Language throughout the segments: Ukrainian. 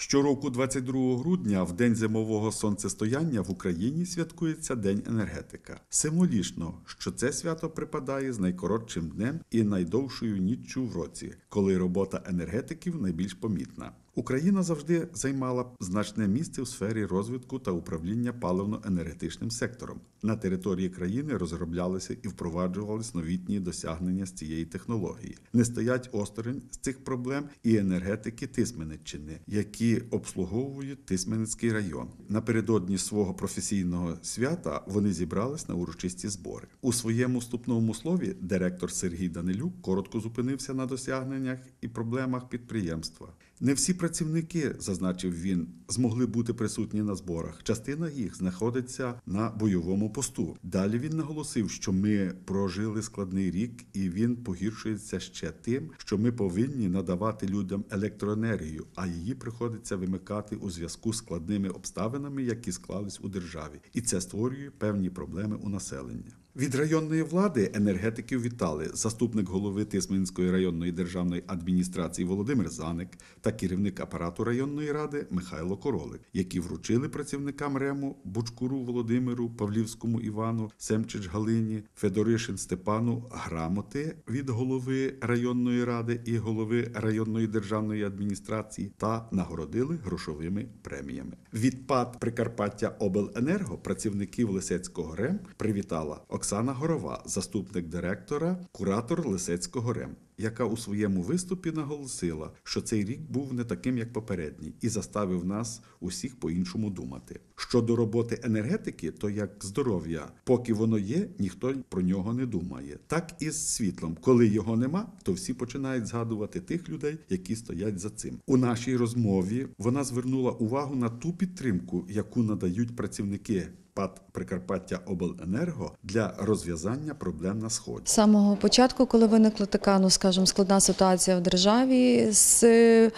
Щороку, 22 грудня, в день зимового сонцестояння в Україні святкується День енергетика. Символічно, що це свято припадає з найкоротшим днем і найдовшою ніччю в році, коли робота енергетиків найбільш помітна. Україна завжди займала значне місце в сфері розвитку та управління паливно-енергетичним сектором. На території країни розроблялися і впроваджувались новітні досягнення з цієї технології. Не стоять осторонь з цих проблем і енергетики Тисменеччини, які обслуговують Тисменецький район. Напередодні свого професійного свята вони зібрались на урочисті збори. У своєму вступному слові директор Сергій Данилюк коротко зупинився на досягненнях і проблемах підприємства. Не всі працівники, зазначив він, змогли бути присутні на зборах. Частина їх знаходиться на бойовому посту. Далі він наголосив, що ми прожили складний рік, і він погіршується ще тим, що ми повинні надавати людям електроенергію, а її приходиться вимикати у зв'язку з складними обставинами, які склались у державі, і це створює певні проблеми у населення. Від районної влади енергетиків вітали заступник голови Тисменської районної державної адміністрації Володимир Заник та керівник апарату районної ради Михайло Королик, які вручили працівникам РЕМу Бучкуру Володимиру, Павлівському Івану, Семчич Галині, Федоришин Степану грамоти від голови районної ради і голови районної державної адміністрації та нагородили грошовими преміями. Відпад Прикарпаття Обленерго працівників Лисецького РЕМ привітала Оксана Горова, заступник директора, куратор Лисецького РЕМ, яка у своєму виступі наголосила, що цей рік був не таким, як попередній, і заставив нас усіх по-іншому думати. Щодо роботи енергетики, то як здоров'я, поки воно є, ніхто про нього не думає. Так і з світлом, коли його нема, то всі починають згадувати тих людей, які стоять за цим. У нашій розмові вона звернула увагу на ту підтримку, яку надають працівники. ПАД Прикарпаття Обленерго для розв'язання проблем на сході. Самого початку, коли виникла така, ну скажімо, складна ситуація в державі з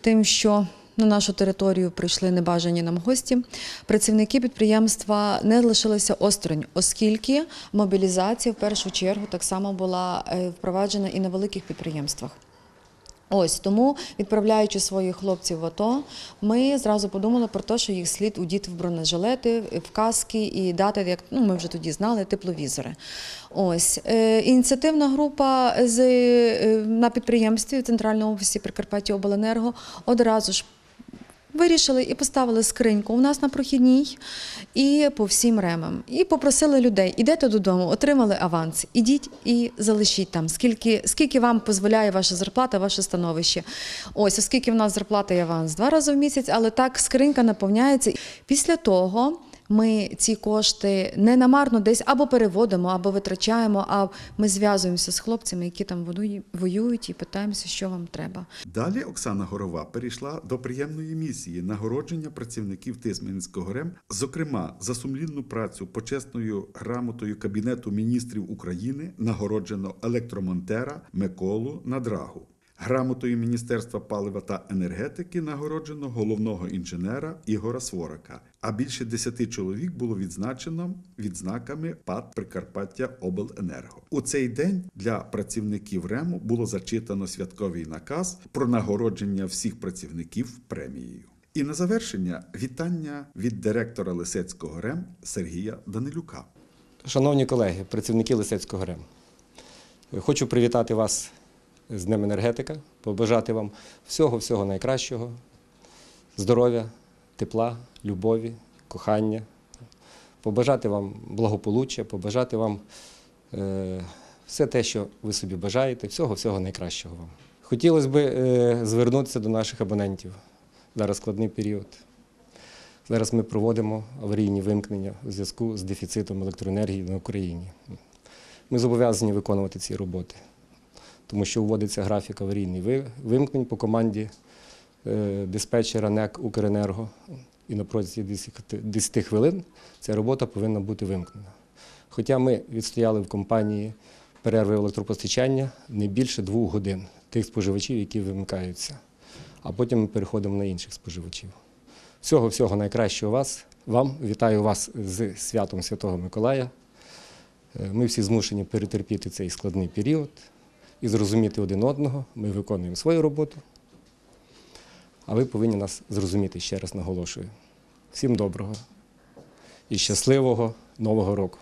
тим, що на нашу територію прийшли небажані нам гості, працівники підприємства не лишилися осторонь, оскільки мобілізація в першу чергу так само була е, впроваджена і на великих підприємствах. Ось тому, відправляючи своїх хлопців в АТО, ми зразу подумали про те, що їх слід удіти в бронежилети, в каски і дати, як ну ми вже тоді знали, тепловізори. Ось е, ініціативна група з е, на підприємстві в центральному офісі Прикарпаття Обленерго одразу ж. Вирішили і поставили скриньку у нас на прохідній і по всім ремам. І попросили людей: ідете додому, отримали аванс, ідіть і залишіть там, скільки, скільки вам дозволяє ваша зарплата, ваше становище. Ось, оскільки в нас зарплата і аванс два рази в місяць, але так скринька наповняється. Після того. Ми ці кошти не намарно десь або переводимо, або витрачаємо, а ми зв'язуємося з хлопцями, які там воюють- і питаємося, що вам треба. Далі Оксана Горова перейшла до приємної місії нагородження працівників Тисменського РЕМ, зокрема за сумлінну працю почесною грамотою Кабінету міністрів України нагороджено електромонтера Миколу Надрагу. Грамотою Міністерства палива та енергетики нагороджено головного інженера Ігора Сворака. А більше десяти чоловік було відзначено відзнаками ПАД Прикарпаття Обленерго. У цей день для працівників РЕМу було зачитано святковий наказ про нагородження всіх працівників премією. І на завершення вітання від директора Лисецького РЕМ Сергія Данилюка. Шановні колеги, працівники Лисецького РЕМ, хочу привітати вас з Днем енергетика, побажати вам всього-всього найкращого, здоров'я, тепла, любові, кохання, побажати вам благополуччя, побажати вам е, все те, що ви собі бажаєте, всього-всього найкращого вам. Хотілося б е, звернутися до наших абонентів. Зараз складний період. Зараз ми проводимо аварійні вимкнення у зв'язку з дефіцитом електроенергії на Україні. Ми зобов'язані виконувати ці роботи, тому що вводиться графік аварійний вимкнень по команді е, диспетчера НЕК Укренерго. І на протязі 10 10 хвилин ця робота повинна бути вимкнена. Хоча ми відстояли в компанії перерви електропостачання не більше двох годин тих споживачів, які вимикаються, а потім ми переходимо на інших споживачів. Всього всього найкращого вас. Вам вітаю вас з святом Святого Миколая. Е, Ми всі змушені перетерпіти цей складний період і зрозуміти один одного. Ми виконуємо свою роботу. А ви повинні нас зрозуміти, ще раз наголошую. Всім доброго і щасливого Нового року!